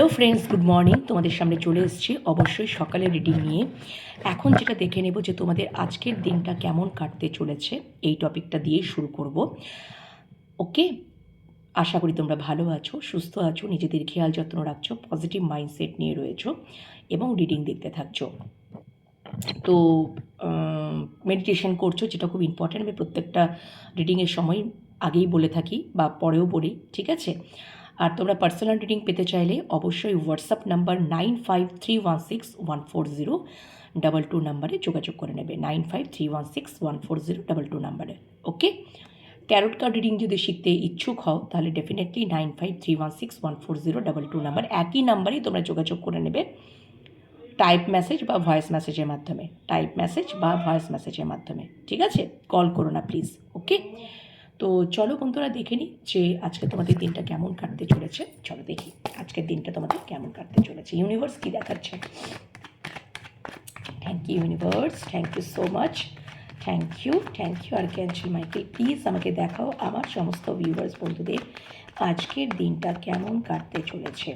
Hello friends good morning তোমাদের সামনে চলে এসেছি অবশ্যই সকালে রিডিং নিয়ে। এখন যেটা দেখে নেব যে তোমাদের আজকের দিনটা কেমন কাটতে চলেছে, এই টপিকটা দিয়েই শুরু করব। ওকে আশা করি তোমরা ভালো আছো, সুস্থ আছো, নিজেদের খেয়াল যত্ন রাখছো পজিটিভ মাইন্ডসেট নিয়ে রয়েছো এবং রিডিং দেখতে থাকছো। তো মেডিটেশন করছ যেটা খুব ইম্পর্ট্যান্ট আমি প্রত্যেকটা রিডিংয়ের সময় আগেই বলে থাকি বা পরেও বলি, ঠিক আছে? আর তোমরা পার্সোনাল রিডিং পেতে চাইলে অবশ্যই WhatsApp number nine five three one six one four zero double two নাম্বারে যোগাযোগ করে নেবে। Nine five three one six one four zero double two নাম্বারে ওকে ট্যারোট কার্ড রিডিং যদি শিখতে ইচ্ছুক হও, তাহলে definitely nine five three one six one four zero double two number একই নাম্বারেই তোমরা যোগাযোগ করে নেবে টাইপ মেসেজ বা ভয়েস মেসেজের মাধ্যমে। টাইপ মেসেজ বা ভয়েস মেসেজের মাধ্যমে। ঠিক আছে? কল করো না প্লিজ ওকে তো চলো বন্ধুরা দেখে নিই যে আজকে তোমাদের দিনটা কেমন কাটতে চলেছে। চলো দেখি আজকের দিনটা তোমাদের কেমন কাটতে চলেছে। ইউনিভার্স কী দেখাচ্ছে? Thank you universe thank you so much thank you thank you archangel Michael please আমাকে দেখাও আমার সমস্ত ভিউয়ার্স বন্ধুদের। আজকের দিনটা কেমন কাটতে চলেছে?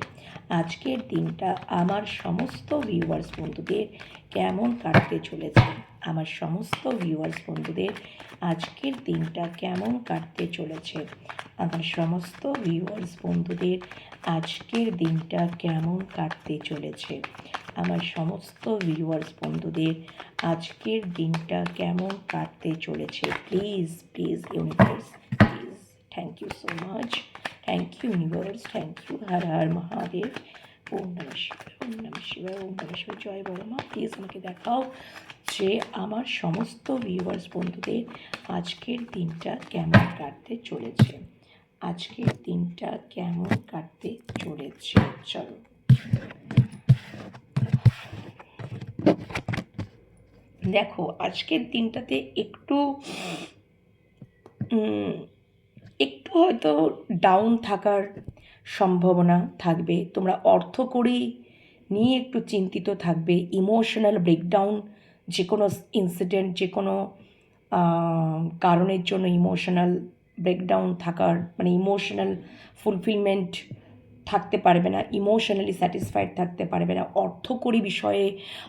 আজকের দিনটা আমার সমস্ত ভিউয়ার্স বন্ধুদের কেমন কাটতে চলেছে? আমার সমস্ত ভিউয়ার্স বন্ধুদের আজকের দিনটা কেমন কাটতে চলেছে? আমার সমস্ত ভিউয়ার্স বন্ধুদের আজকের দিনটা কেমন কাটতে চলেছে? আমার সমস্ত ভিউয়ার্স বন্ধুদের, আজকের দিনটা কেমন কাটতে চলেছে? Please please universe please thank you so much thank you universe thank you Har Har Mahadev. Om Namah Shivaya, Om নম শিবায়, ওম নম শিবায়। জয় বড় মা প্লিজ আমাকে দেখাও যে আমার সমস্ত ভিউয়ার্স বন্ধুদের, আজকের দিনটা কেমন কাটতে চলেছে? আজকের দিনটা কেমন কাটতে চলেছে? চলো। দেখো, আজকের দিনটাতে একটু একটু হয়তো ডাউন থাকার সম্ভাবনা থাকবে। তোমরা অর্থ করি নিয়ে একটু চিন্তিত থাকবে। ইমোশনাল ব্রেকডাউন যে কোনো ইনসিডেন্ট যে কোনো কারণের জন্য ইমোশনাল ব্রেকডাউন থাকার মানে ইমোশনাল ফুলফিলমেন্ট থাকতে পারবে না ইমোশনালি স্যাটিসফাইড থাকতে পারবে না। অর্থকরী বিষয়ে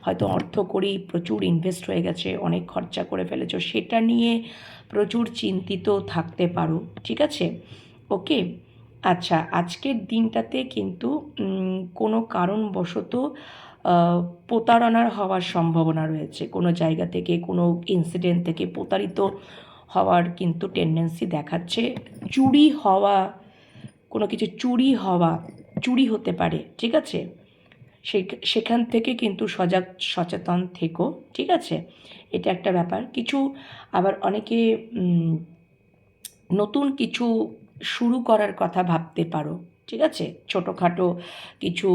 হয়তো অর্থকরী প্রচুর ইনভেস্ট হয়ে গেছে, অনেক খরচা করে ফেলেছো, সেটা নিয়ে প্রচুর চিন্তিত থাকতে পারো, ঠিক আছে? ওকে আচ্ছা আজকের দিনটাতে কিন্তু কোনো কারণবশত প্রতারণার হওয়ার সম্ভাবনা রয়েছে। কোনো জায়গা থেকে, কোনো ইনসিডেন্ট থেকে প্রতারিত হওয়ার কিন্তু টেন্ডেন্সি দেখাচ্ছে। চুরি হওয়া কোনো কিছু চুরি হওয়া, চুরি হতে পারে, ঠিক আছে? সেখান থেকে কিন্তু সজাগ, সচেতন থেকো, ঠিক আছে? এটা একটা ব্যাপার। কিছু আবার অনেকে নতুন কিছু শুরু করার কথা ভাবতে পারো, ঠিক আছে? ছোটোখাটো কিছু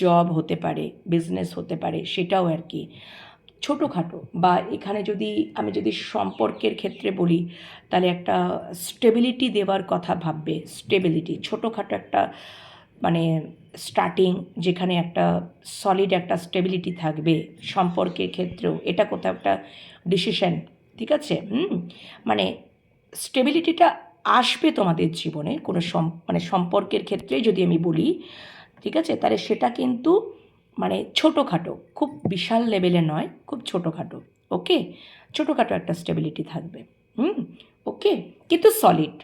জব হতে পারে বিজনেস হতে পারে, সেটাও আর কি। ছোটোখাটো বা এখানে যদি আমি যদি সম্পর্কের ক্ষেত্রে বলি, তাহলে একটা স্টেবিলিটি দেওয়ার কথা ভাববে। স্টেবিলিটি ছোটোখাটো একটা মানে স্টার্টিং যেখানে একটা সলিড একটা স্টেবিলিটি থাকবে সম্পর্কের ক্ষেত্রেও। এটা কোথাও একটা ডিসিশন ঠিক আছে? মানে স্টেবিলিটিটা আসবে তোমাদের জীবনে কোনো সম মানে সম্পর্কের ক্ষেত্রেই যদি আমি বলি, ঠিক আছে? তাহলে সেটা কিন্তু মানে ছোটোখাটো, খুব বিশাল লেভেলে নয়, খুব ছোটোখাটো ওকে ছোটোখাটো একটা স্টেবিলিটি থাকবে, হুম? ওকে কিন্তু সলিড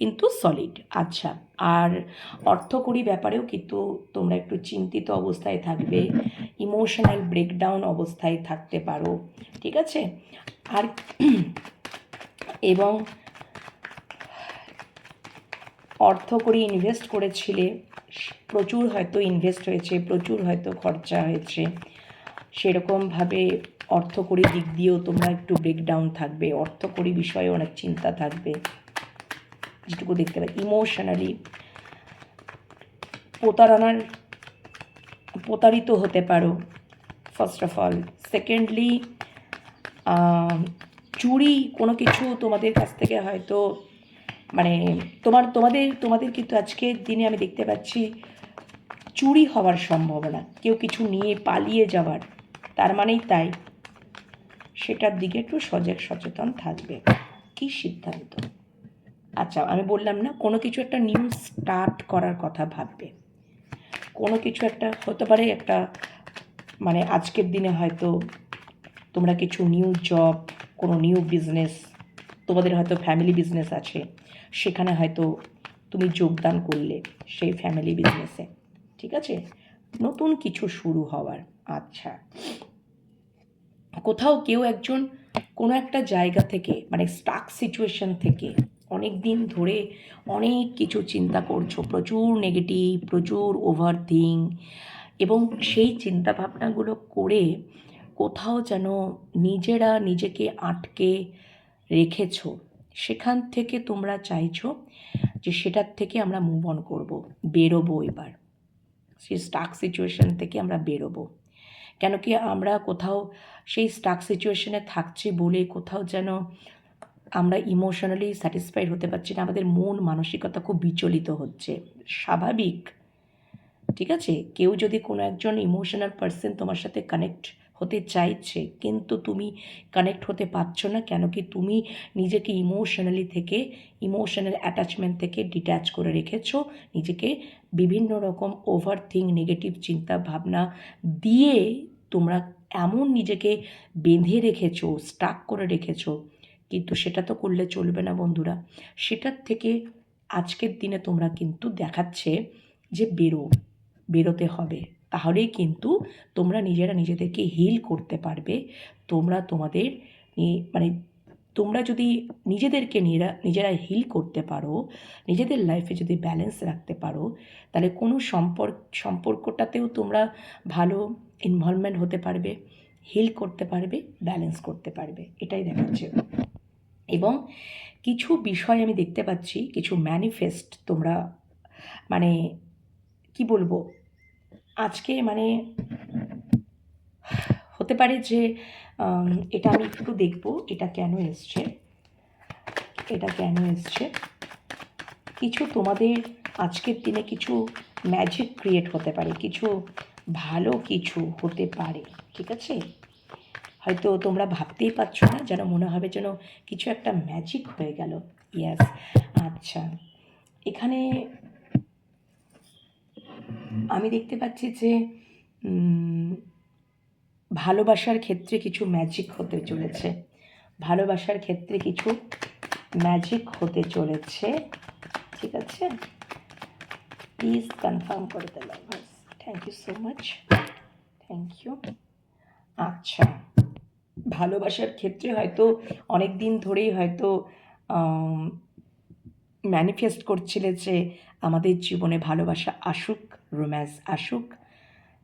কিন্তু সলিড আচ্ছা। আর অর্থকরী ব্যাপারেও কিন্তু তোমরা একটু চিন্তিত অবস্থায় থাকবে ইমোশনাল ব্রেকডাউন অবস্থায় থাকতে পারো, ঠিক আছে? আর এবং অর্থ করে ইনভেস্ট করেছিলে প্রচুর হয়তো ইনভেস্ট হয়েছে, প্রচুর হয়তো খরচা হয়েছে। সেরকমভাবে অর্থকরী দিক দিয়েও তোমরা একটু ব্রেকডাউন থাকবে। অর্থকরী বিষয়ে অনেক চিন্তা থাকবে। যেটুকু দেখতে পাই ইমোশনালি প্রতারণার প্রতারিত হতে পারো ফার্স্ট অফ অল সেকেন্ডলি চুরি কোনো কিছু তোমাদের কাছ থেকে হয়তো মানে তোমার, তোমাদের তোমাদের কিন্তু আজকের দিনে আমি দেখতে পাচ্ছি চুরি হওয়ার সম্ভাবনা। কেউ কিছু নিয়ে পালিয়ে যাওয়ার। তার মানেই তাই। সেটার দিকে একটু সজাগ সচেতন থাকবে। কি সিদ্ধান্ত? আচ্ছা আমি বললাম না, কোনো কিছু একটা নিউ স্টার্ট করার কথা ভাববে। কোনো কিছু একটা হতে পারে একটা মানে আজকের দিনে হয়তো তোমরা কিছু নিউ জব, কোনো নিউ বিজনেস, তোমাদের হয়তো ফ্যামিলি বিজনেস আছে। সেখানে হয়তো তুমি যোগদান করলে সেই ফ্যামিলি বিজনেসে ঠিক আছে? নতুন কিছু শুরু হওয়ার আচ্ছা। কোথাও কেউ একজন কোনো একটা জায়গা থেকে মানে স্টাক সিচুয়েশন থেকে অনেক দিন ধরে অনেক কিছু চিন্তা করছ, প্রচুর নেগেটিভ প্রচুর ওভার থিং এবং সেই চিন্তাভাবনাগুলো করে কোথাও যেন নিজেরা নিজেকে আটকে রেখেছো। সেখান থেকে তোমরা চাইছো যে সেটার থেকে আমরা মুভ অন করব, বেরোবো এবার। সেই স্টাক সিচুয়েশন থেকে আমরা বেরোবো। কেন কি আমরা কোথাও সেই স্টাক সিচুয়েশনে থাকছি বলে কোথাও যেন আমরা ইমোশনালি স্যাটিসফাইড হতে পারছি না, আমাদের মন মানসিকতা খুব বিচলিত হচ্ছে। স্বাভাবিক, ঠিক আছে? কেউ যদি কোনো একজন ইমোশনাল পার্সন তোমার সাথে কানেক্ট হতে চাইছে, কিন্তু তুমি কানেক্ট হতে পারছ না। কেন কি তুমি নিজেকে ইমোশনালি থেকে ইমোশনাল অ্যাটাচমেন্ট থেকে ডিট্যাচ করে রেখেছো। নিজেকে বিভিন্ন রকম ওভার থিং নেগেটিভ চিন্তা ভাবনা দিয়ে তোমরা এমন নিজেকে বেঁধে রেখেছো স্টাক করে রেখেছো। কিন্তু সেটা তো করলে চলবে না বন্ধুরা। সেটার থেকে আজকের দিনে তোমরা কিন্তু দেখাচ্ছে যে বেরো। বেরোতে হবে। তাহলেই কিন্তু তোমরা নিজেরা নিজেদেরকে হিল করতে পারবে। তোমরা তোমাদের মানে তোমরা যদি নিজেদেরকে নিজেরা নিজেরা হিল করতে পারো, নিজেদের লাইফে যদি ব্যালেন্স রাখতে পারো, তাহলে কোনো সম্পর্ক, সম্পর্কটাতেও তোমরা ভালো ইনভলভমেন্ট হতে পারবে হিল করতে পারবে ব্যালেন্স করতে পারবে। এটাই দেখাচ্ছে। এবং কিছু বিষয় আমি দেখতে পাচ্ছি, কিছু ম্যানিফেস্ট তোমরা মানে কি বলব আজকে মানে হতে পারে যে এটা আমি একটু দেখব, এটা কেন এসছে? এটা কেন এসছে? কিছু তোমাদের আজকের দিনে কিছু ম্যাজিক ক্রিয়েট হতে পারে, কিছু ভালো কিছু হতে পারে, ঠিক আছে? হয়তো তোমরা ভাবতেই পারছ না, যেন মনে হবে যেন কিছু একটা ম্যাজিক হয়ে গেল। ইয়াস আচ্ছা। এখানে আমি দেখতে পাচ্ছি যে ভালোবাসার ক্ষেত্রে কিছু ম্যাজিক হতে চলেছে। ভালোবাসার ক্ষেত্রে কিছু ম্যাজিক হতে চলেছে। ঠিক আছে? প্লিজ কনফার্ম করে দিলাম thank you so much thank you আচ্ছা ভালোবাসার ক্ষেত্রে হয়তো অনেক দিন ধরেই হয়তো ম্যানিফেস্ট করছিলে যে, আমাদের জীবনে ভালোবাসা আসুক। রোম্যান্স আসুক।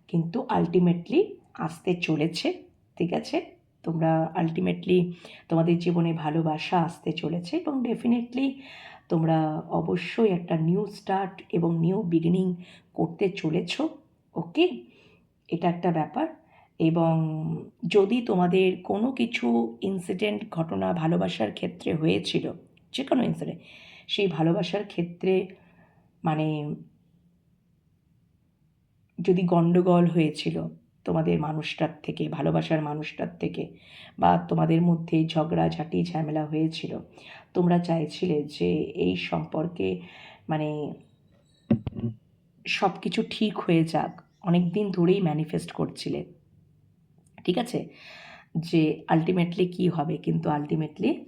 কিন্তু আলটিমেটলি আসতে চলেছে, ঠিক আছে? তোমরা আলটিমেটলি তোমাদের জীবনে ভালোবাসা আসতে চলেছে এবং ডেফিনেটলি তোমরা অবশ্যই একটা নিউ স্টার্ট এবং নিউ বিগিনিং করতে চলেছো ওকে এটা একটা ব্যাপার। এবং যদি তোমাদের কোনো কিছু ইনসিডেন্ট ঘটনা ভালোবাসার ক্ষেত্রে হয়েছিল যে কোনো ইনসিডেন্ট সেই ভালোবাসার ক্ষেত্রে মানে যদি গণ্ডগোল হয়েছিল তোমাদের মানুষটার থেকে, ভালোবাসার মানুষটার থেকে বা তোমাদের মধ্যে ঝগড়াঝাটি ঝামেলা হয়েছিল, তোমরা চাইছিলে যে এই সম্পর্কে মানে সব কিছু ঠিক হয়ে যাক অনেক দিন ধরেই ম্যানিফেস্ট করছিলে। ঠিক আছে? যে আলটিমেটলি কি হবে? কিন্তু আলটিমেটলি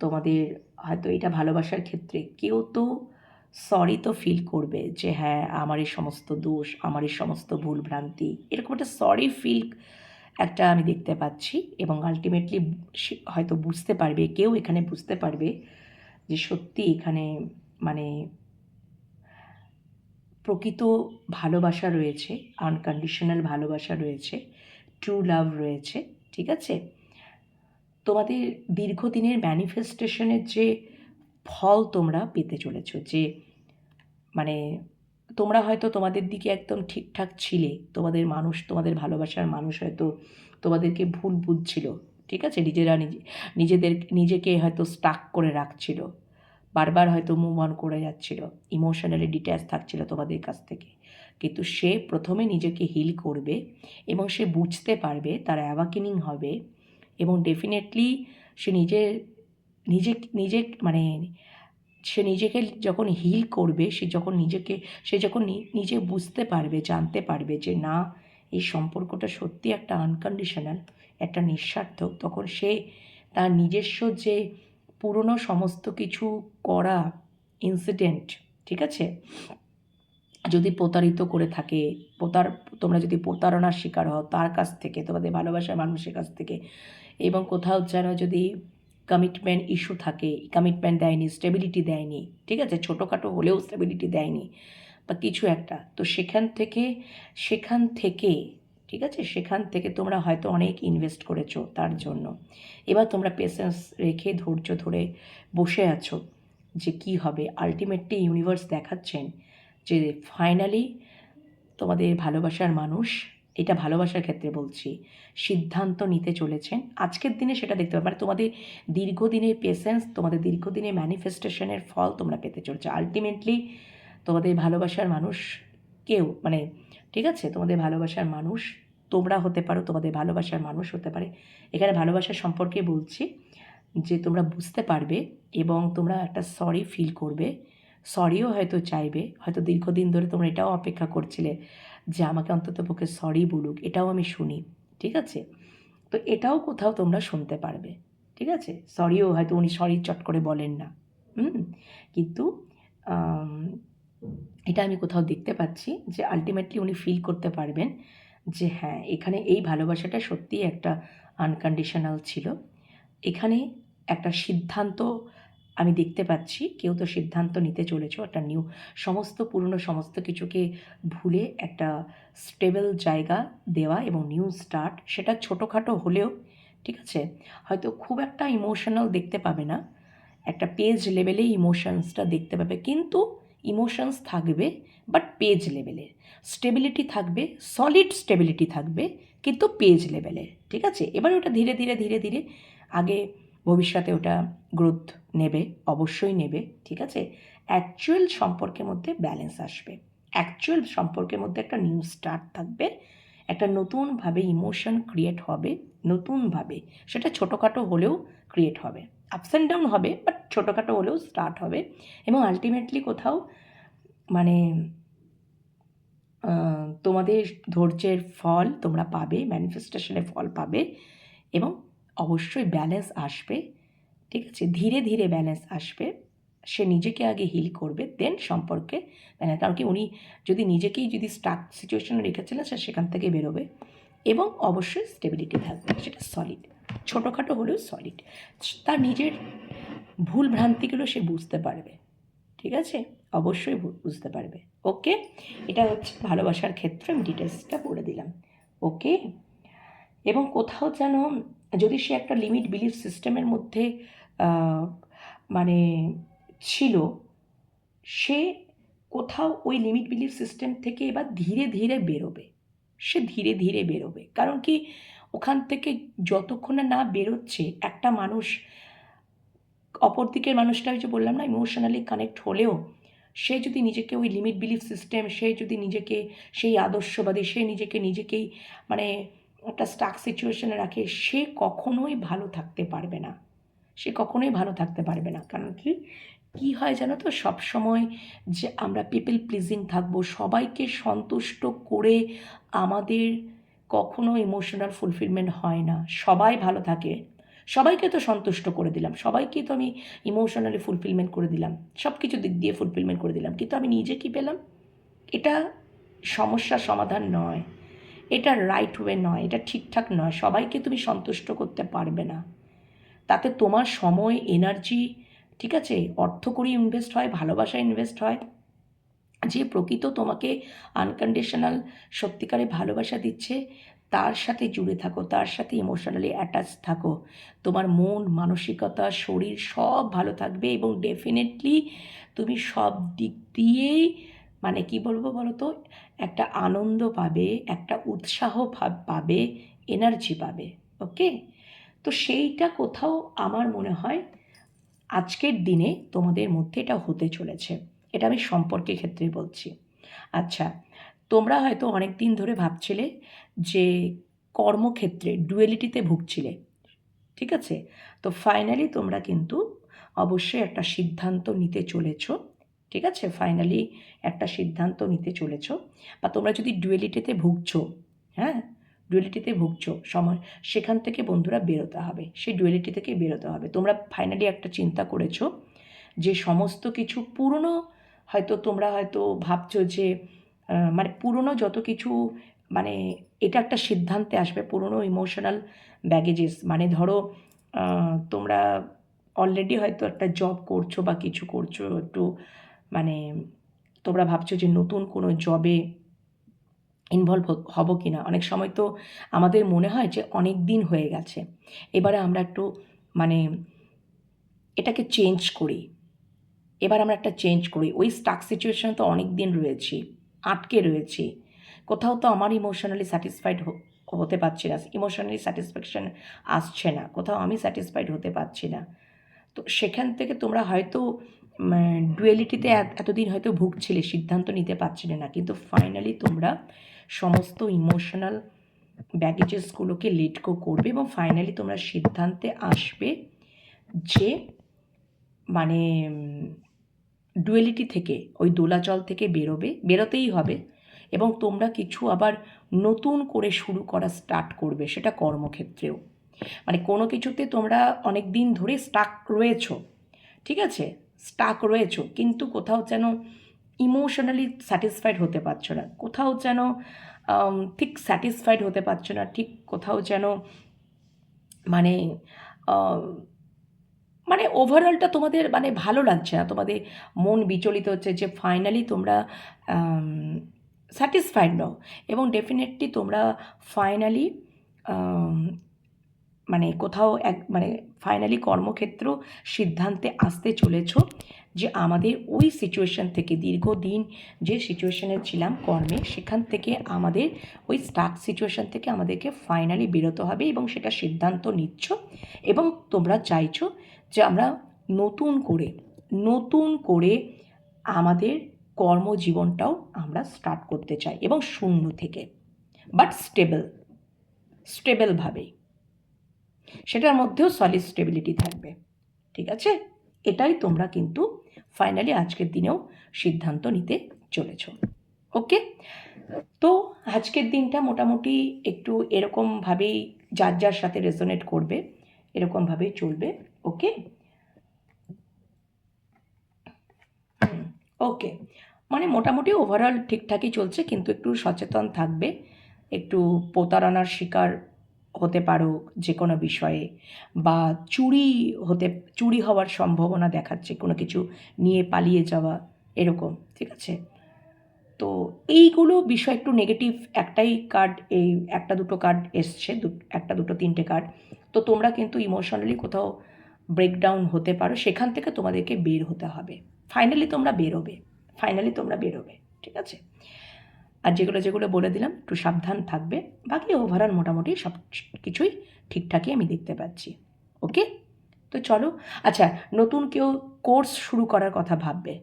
তোমাদের হয়তো এটা ভালোবাসার ক্ষেত্রে কেউ তো সরি তো ফিল করবে যে হ্যাঁ আমার এই সমস্ত দোষ, আমার এই সমস্ত ভুল ভ্রান্তি এরকম একটা সরি ফিল একটা আমি দেখতে পাচ্ছি এবং আলটিমেটলি হয়তো বুঝতে পারবে, কেউ এখানে বুঝতে পারবে যে সত্যি এখানে মানে প্রকৃত ভালোবাসা রয়েছে আনকন্ডিশনাল ভালোবাসা রয়েছে ট্রু লাভ রয়েছে, ঠিক আছে? তোমাদের দীর্ঘদিনের ম্যানিফেস্টেশনের যে ফল তোমরা পেতে চলেছো, যে মানে তোমরা হয়তো তোমাদের দিকে একদম ঠিকঠাক ছিলে। তোমাদের মানুষ, তোমাদের ভালোবাসার মানুষ হয়তো তোমাদেরকে ভুল বুঝছিল, ঠিক আছে? নিজেরা নিজে, নিজেদের, নিজেকে হয়তো স্টাক করে রাখছিল। বারবার হয়তো মুভ অন করে যাচ্ছিল। ইমোশনালি ডিট্যাচ থাকছিল তোমাদের কাছ থেকে। কিন্তু সে প্রথমে নিজেকে হিল করবে এবং সে বুঝতে পারবে তার অ্যাওয়াকেনিং হবে এবং ডেফিনেটলি সে নিজের নিজে নিজে মানে সে নিজেকে যখন হিল করবে, সে যখন নিজেকে, সে যখন নিজে বুঝতে পারবে, জানতে পারবে যে না, এই সম্পর্কটা সত্যি একটা আনকন্ডিশনাল একটা নিঃস্বার্থক তখন সে তার নিজস্ব যে পুরনো সমস্ত কিছু করা ইনসিডেন্ট ঠিক আছে? যদি প্রতারিত করে থাকে, প্রতার, তোমরা যদি প্রতারণার শিকার হও তার কাছ থেকে, তোমাদের ভালোবাসার মানুষের কাছ থেকে, এবং কোথাও যেন যদি কমিটমেন্ট ইস্যু থাকে কমিটমেন্ট দেয়নি স্টেবিলিটি দেয়নি, ঠিক আছে? ছোটোখাটো হলেও স্টেবিলিটি দেয়নি, বা কিছু একটা। তো সেখান থেকে সেখান থেকে, ঠিক আছে? সেখান থেকে তোমরা হয়তো অনেক ইনভেস্ট করেছ তার জন্য। এবার তোমরা পেশেন্স রেখে, ধৈর্য ধরে বসে আছো যে কি হবে। আলটিমেটলি ইউনিভার্স দেখাচ্ছেন যে ফাইনালি তোমাদের ভালোবাসার মানুষ এটা ভালোবাসার ক্ষেত্রে বলছি, সিদ্ধান্ত নিতে চলেছেন। আজকের দিনে সেটা দেখতে পাবে মানে তোমাদের দীর্ঘদিনের পেশেন্স তোমাদের দীর্ঘদিনের ম্যানিফেস্টেশনের ফল তোমরা পেতে চলছো। আলটিমেটলি তোমাদের ভালোবাসার মানুষ কেউ মানে ঠিক আছে, তোমাদের ভালোবাসার মানুষ তোমরা হতে পারো, তোমাদের ভালোবাসার মানুষ হতে পারে। এখানে ভালোবাসার সম্পর্কে বলছি যে তোমরা বুঝতে পারবে এবং তোমরা একটা সরি ফিল করবে। সরিও হয়তো চাইবে, হয়তো দীর্ঘদিন ধরে তোমরা এটাও অপেক্ষা করছিলে। যে আমাকে অন্তত পক্ষে সরি বলুক, এটাও আমি শুনি, ঠিক আছে? তো এটাও কোথাও তোমরা শুনতে পারবে, ঠিক আছে? সরিও হয়তো উনি সরি চট করে বলেন না, হুম? কিন্তু এটা আমি কোথাও দেখতে পাচ্ছি যে আলটিমেটলি উনি ফিল করতে পারবেন যে হ্যাঁ এখানে এই ভালোবাসাটা সত্যিই একটা আনকন্ডিশনাল ছিল। এখানে একটা সিদ্ধান্ত আমি দেখতে পাচ্ছি, কেউ তো সিদ্ধান্ত নিতে চলেছ, একটা নিউ সমস্ত পুরনো সমস্ত কিছুকে ভুলে একটা স্টেবল জায়গা দেওয়া এবং নিউ স্টার্ট সেটা ছোটোখাটো হলেও, ঠিক আছে? হয়তো খুব একটা ইমোশনাল দেখতে পাবে না, একটা পেজ লেভেলেই ইমোশনসটা দেখতে পাবে, কিন্তু ইমোশনস থাকবে বাট পেজ লেভেলে স্টেবিলিটি থাকবে সলিড স্টেবিলিটি থাকবে, কিন্তু পেজ লেভেলে ঠিক আছে? এবার ওটা ধীরে ধীরে ধীরে ধীরে, আগে ভবিষ্যতে ওটা গ্রোথ নেবে, অবশ্যই নেবে, ঠিক আছে? অ্যাকচুয়াল সম্পর্কের মধ্যে ব্যালেন্স আসবে। অ্যাকচুয়াল সম্পর্কের মধ্যে একটা নিউ স্টার্ট থাকবে, একটা নতুনভাবে ইমোশন ক্রিয়েট হবে, নতুনভাবে। সেটা ছোটোখাটো হলেও ক্রিয়েট হবে। আপস অ্যান্ড ডাউন হবে বাট ছোটোখাটো হলেও স্টার্ট হবে। এবং আলটিমেটলি কোথাও মানে তোমাদের ধৈর্যের ফল তোমরা পাবে ম্যানিফেস্টেশনের ফল পাবে। এবং অবশ্যই ব্যালেন্স আসবে, ঠিক আছে? ধীরে ধীরে ব্যালেন্স আসবে। সে নিজেকে আগে হিল করবে দেন সম্পর্কে ব্যালেন্স কারণ কি উনি যদি নিজেকেই যদি স্টাক সিচুয়েশনে রেখেছিলেন, সে সেখান থেকে বেরোবে। এবং অবশ্যই স্টেবিলিটি থাকবে, সেটা সলিড ছোটোখাটো হলেও সলিড তার নিজের ভুল ভ্রান্তিগুলো সে বুঝতে পারবে, ঠিক আছে? অবশ্যই বুঝতে পারবে। ওকে? এটা হচ্ছে ভালোবাসার ক্ষেত্রে আমি ডিটেলসটা বলে দিলাম। ওকে? এবং কোথাও যেন যদি সে একটা লিমিট বিলিফ সিস্টেমের মধ্যে মানে ছিল, সে কোথাও ওই লিমিট বিলিফ সিস্টেম থেকে এবার ধীরে ধীরে বেরোবে। সে ধীরে ধীরে বেরোবে। কারণ কি, ওখান থেকে যতক্ষণ না বেরোচ্ছে, একটা মানুষ, অপর দিকের মানুষটা যে বললাম না ইমোশনালি কানেক্ট হলেও, সে যদি নিজেকে ওই লিমিট বিলিফ সিস্টেম সে যদি নিজেকে সেই আদর্শবাদী, সে নিজেকে নিজেকেই মানে একটা স্টাক সিচুয়েশনে রাখে, সে কখনোই ভালো থাকতে পারবে না। সে কখনোই ভালো থাকতে পারবে না। কারণ কি? কী হয় জানো তো? সব সময় যে আমরা পিপল প্লিজিং থাকব, সবাইকে সন্তুষ্ট করে আমাদের কখনো ইমোশনাল ফুলফিলমেন্ট হয় না। সবাই ভালো থাকে। সবাইকে তো সন্তুষ্ট করে দিলাম। সবাইকে তো আমি ইমোশনালি ফুলফিলমেন্ট করে দিলাম। সব কিছু দিক দিয়ে ফুলফিলমেন্ট করে দিলাম। কিন্তু আমি নিজে কী পেলাম? এটা সমস্যার সমাধান নয়। এটা রাইট ওয়ে নয়, এটা ঠিকঠাক নয়। সবাইকে তুমি সন্তুষ্ট করতে পারবে না। তাতে তোমার সময় এনার্জি ঠিক আছে? অর্থ করি ইনভেস্ট হয়, ভালোবাসা ইনভেস্ট হয়। যে প্রকৃত তোমাকে আনকন্ডিশনাল সত্যিকারে ভালোবাসা দিচ্ছে, তার সাথে জুড়ে থাকো, তার সাথে ইমোশনালি অ্যাটাচ থাকো। তোমার মন, মানসিকতা, শরীর সব ভালো থাকবে এবং ডেফিনেটলি তুমি সব দিক দিয়েই মানে কি বলব বলো তো একটা আনন্দ পাবে, একটা উৎসাহ পাবে এনার্জি পাবে ওকে তো সেইটা কোথাও আমার মনে হয় আজকের দিনে তোমাদের মধ্যে এটা হতে চলেছে। এটা আমি সম্পর্কের ক্ষেত্রে বলছি। আচ্ছা তোমরা হয়তো অনেক দিন ধরে ভাবছিলে যে কর্মক্ষেত্রে ডুয়েলিটিতে ভুগছিলে, ঠিক আছে? তো ফাইনালি তোমরা কিন্তু অবশ্যই একটা সিদ্ধান্ত নিতে চলেছ ঠিক আছে? ফাইনালি একটা সিদ্ধান্ত নিতে চলেছ। বা তোমরা যদি ডুয়েলিটিতে ভুগছো হ্যাঁ? ডুয়েলিটিতে ভুগছো, সময়, সেখান থেকে বন্ধুরা বেরোতে হবে। সেই ডুয়েলিটি থেকে বেরোতে হবে। তোমরা ফাইনালি একটা চিন্তা করেছ যে সমস্ত কিছু পুরনো হয়তো তোমরা হয়তো ভাবছ যে মানে পুরনো যত কিছু মানে এটা একটা সিদ্ধান্তে আসবে। পুরনো ইমোশনাল ব্যাগেজেস মানে ধরো তোমরা অলরেডি হয়তো একটা জব করছ বা কিছু করছ একটু মানে তোমরা ভাবছ যে নতুন কোনো জবে ইনভলভ হব কি না অনেক সময় তো আমাদের মনে হয় যে অনেক দিন হয়ে গেছে। এবারে আমরা একটু মানে এটাকে চেঞ্জ করি। এবার আমরা একটা চেঞ্জ করি। ওই স্টাক সিচুয়েশন তো অনেক দিন রয়েছি, আটকে রয়েছি। কোথাও তো আমার ইমোশনালি স্যাটিসফাইড হতে পারছি না। ইমোশনালি স্যাটিসফ্যাকশান আসছে না। কোথাও আমি স্যাটিসফাইড হতে পারছি না। তো সেখান থেকে তোমরা হয়তো ডুয়েলিটিতে এতদিন হয়তো ভুগছিলে, সিদ্ধান্ত নিতে পারছিলে না। কিন্তু ফাইনালি তোমরা সমস্ত ইমোশনাল ব্যাগেজেসগুলোকে লেট গো করবে এবং ফাইনালি তোমরা সিদ্ধান্তে আসবে যে মানে ডুয়েলিটি থেকে, ওই দোলাচল থেকে বেরোবে, বেরোতেই হবে এবং তোমরা কিছু আবার নতুন করে শুরু করা স্টার্ট করবে, সেটা কর্মক্ষেত্রেও। মানে কোনো কিছুতে তোমরা অনেক দিন ধরে স্টাক রয়েছো, ঠিক আছে? স্টাক রয়েছো, কিন্তু কোথাও যেন ইমোশনালি স্যাটিসফাইড হতে পারছ না, কোথাও যেন ঠিক স্যাটিসফাইড হতে পারছ না, ঠিক কোথাও যেন মানে মানে ওভারঅলটা তোমাদের মানে ভালো লাগছে না, তোমাদের মন বিচলিত হচ্ছে যে ফাইনালি তোমরা স্যাটিসফাইড নও, এবং ডেফিনেটলি তোমরা ফাইনালি মানে কোথাও এক মানে ফাইনালি কর্মক্ষেত্র সিদ্ধান্তে আসতে চলেছো যে আমাদের ওই সিচুয়েশন থেকে দীর্ঘদিন যে সিচুয়েশনে ছিলাম কর্মে, সেখান থেকে আমাদের, ওই স্টাক সিচুয়েশন থেকে আমাদেরকে ফাইনালি বেরোতে হবে এবং সেটা সিদ্ধান্ত নিচ্ছ এবং তোমরা চাইছো যে আমরা নতুন করে নতুন করে আমাদের কর্মজীবনটাও আমরা স্টার্ট করতে চাই এবং শূন্য থেকে বাট স্টেবল স্টেবলভাবেই সেটার মধ্যেও সলিড স্টেবিলিটি থাকবে। ঠিক আছে? এটাই তোমরা কিন্তু ফাইনালি আজকের দিনেও সিদ্ধান্ত নিতে চলেছ। ওকে তো আজকের দিনটা মোটামুটি একটু এরকমভাবেই যার যার সাথে রেজোনেট করবে এরকমভাবেই চলবে। ওকে ওকে মানে মোটামুটি ওভারঅল ঠিকঠাকই চলছে, কিন্তু একটু সচেতন থাকবে, একটু প্রতারণার শিকার হতে পারো যে কোনো বিষয়ে বা চুরি হতে, চুরি হওয়ার সম্ভাবনা দেখাচ্ছে কোনো কিছু নিয়ে পালিয়ে যাওয়া এরকম, ঠিক আছে? তো এইগুলো বিষয় একটু নেগেটিভ একটাই কার্ড এই একটা দুটো কার্ড এসছে, দু- একটা দুটো তিনটে কার্ড তো তোমরা কিন্তু ইমোশনালি কোথাও ব্রেকডাউন হতে পারো, সেখান থেকে তোমাদেরকে বের হতে হবে। ফাইনালি তোমরা বেরোবে ফাইনালি তোমরা বেরোবে, ঠিক আছে? আর যেগুলো যেগুলো বলে দিলাম, একটু সাবধান থাকবে। বাকি ওভারঅল মোটামুটি সব কিছুই ঠিকঠাকই আমি দেখতে পাচ্ছি। ওকে তো চলো আচ্ছা নতুন কেউ কোর্স শুরু করার কথা ভাববে?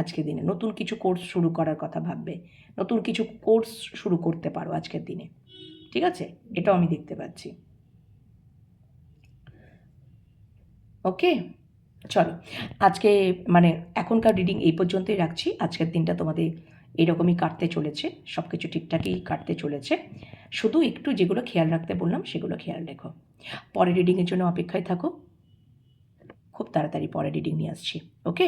আজকের দিনে নতুন কিছু কোর্স শুরু করার কথা ভাববে? নতুন কিছু কোর্স শুরু করতে পারো আজকের দিনে? ঠিক আছে? এটাও আমি দেখতে পাচ্ছি। ওকে চলো, আজকে মানে এখনকার রিডিং এই পর্যন্তই রাখছি। আজকের দিনটা তোমাদের এরকমই কাটতে চলেছে সব কিছু ঠিকঠাকই কাটতে চলেছে। শুধু একটু যেগুলো খেয়াল রাখতে বললাম, সেগুলো খেয়াল রেখো। পরের রিডিংয়ের জন্য অপেক্ষায় থাকো। খুব তাড়াতাড়ি পরের রিডিং নিয়ে আসছি ওকে